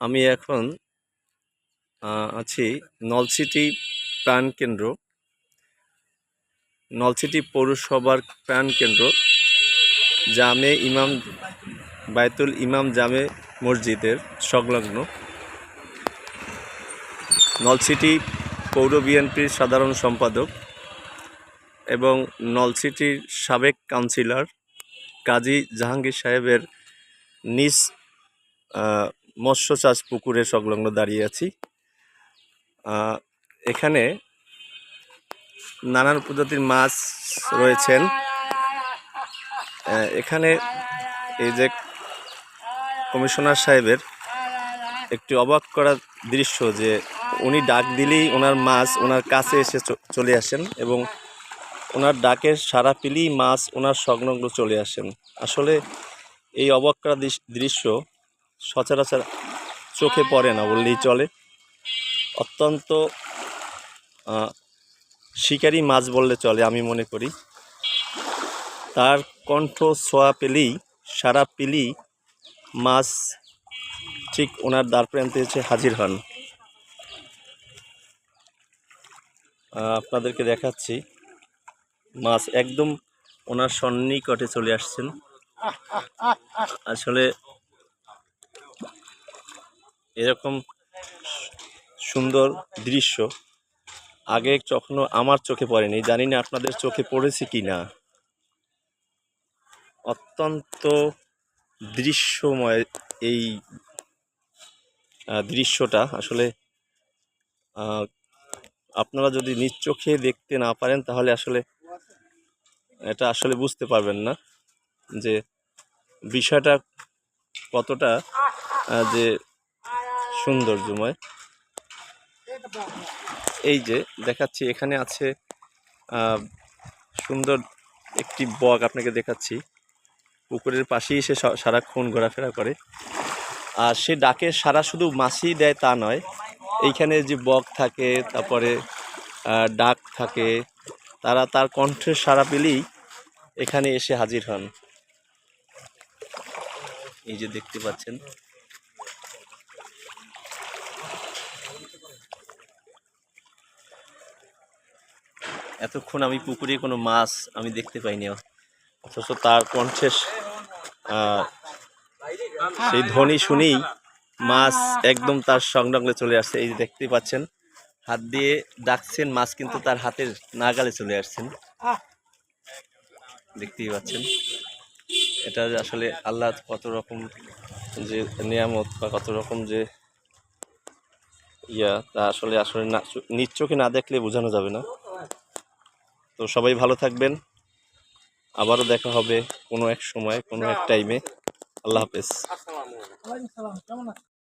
আমি এখন আছি নলসিটি প্রাণকেন্দ্র নলসিটি পৌরসভার প্রাণকেন্দ্র জামে ইমাম, বায়তুল ইমাম জামে মসজিদের সংলগ্ন। নলসিটি পৌর বিএনপির সাধারণ সম্পাদক এবং নলসিটির সাবেক কাউন্সিলর কাজী জাহাঙ্গীর সাহেবের নিজ মৎস্য চাষ পুকুরে সংলগ্ন দাঁড়িয়ে আছি। এখানে নানান প্রজাতির মাছ রয়েছেন। এখানে এই যে কমিশনার সাহেবের একটি অবাক করা দৃশ্য যে উনি ডাক দিলেই ওনার মাছ ওনার কাছে এসে চলে আসেন এবং ওনার ডাকের সারা পেলেই মাছ ওনার সংলগ্ন চলে আসেন। আসলে এই অবাক করা দৃশ- দৃশ্য সচরাচর চোখে পড়ে না বললেই চলে। অত্যন্ত শিকারী মাছ বললে চলে আমি মনে করি। তার কণ্ঠ ছোঁয়া পেলেই সারা পেলেই মাছ ঠিক ওনার দ্বার প্রান্তে এসে হাজির হন। আপনাদেরকে দেখাচ্ছি, মাছ একদম ওনার সন্নিকটে চলে আসছেন। আসলে এরকম সুন্দর দৃশ্য আগে কখনো আমার চোখে পড়েনি। জানি না আপনাদের চোখে পড়েছে কি না অত্যন্ত দৃশ্যময় এই দৃশ্যটা। আসলে আপনারা যদি নিজ চোখে দেখতে না পারেন, তাহলে আসলে এটা আসলে বুঝতে পারবেন না যে বিষয়টা কতটা যে সৌন্দর্যময়। এই যে দেখাচ্ছি, এখানে আছে সুন্দর একটি বক আপনাকে দেখাচ্ছি। পুকুরের পাশেই সে সারাক্ষণ ঘোরাফেরা করে। আর সে ডাকে সারা শুধু মাছই দেয় তা নয়। এইখানে যে বক থাকে, তারপরে ডাক থাকে, তারা তার কণ্ঠের সারা পেলেই এখানে এসে হাজির হন। এই যে দেখতে পাচ্ছেন এতক্ষণ আমি পুকুরে কোনো মাছ আমি দেখতে পাইনি। অথচ তার কণ্ঠের সেই ধ্বনি শুনেই মাছ একদম তার সংলগ্নে চলে আসছে। এই দেখতে পাচ্ছেন, হাত দিয়ে ডাকছেন মাছ, কিন্তু তার হাতের নাগালে চলে আসছেন। দেখতেই পাচ্ছেন, এটা আসলে আল্লাহ কত রকম যে নিয়ামত বা কত রকম যে ইয়া, তা আসলে আসলে না, নিজ না দেখলে বোঝানো যাবে না। তো সবাই ভালো থাকবেন। আবারও দেখা হবে কোনো এক সময় কোনো এক টাইমে আল্লাহ হাফেজ।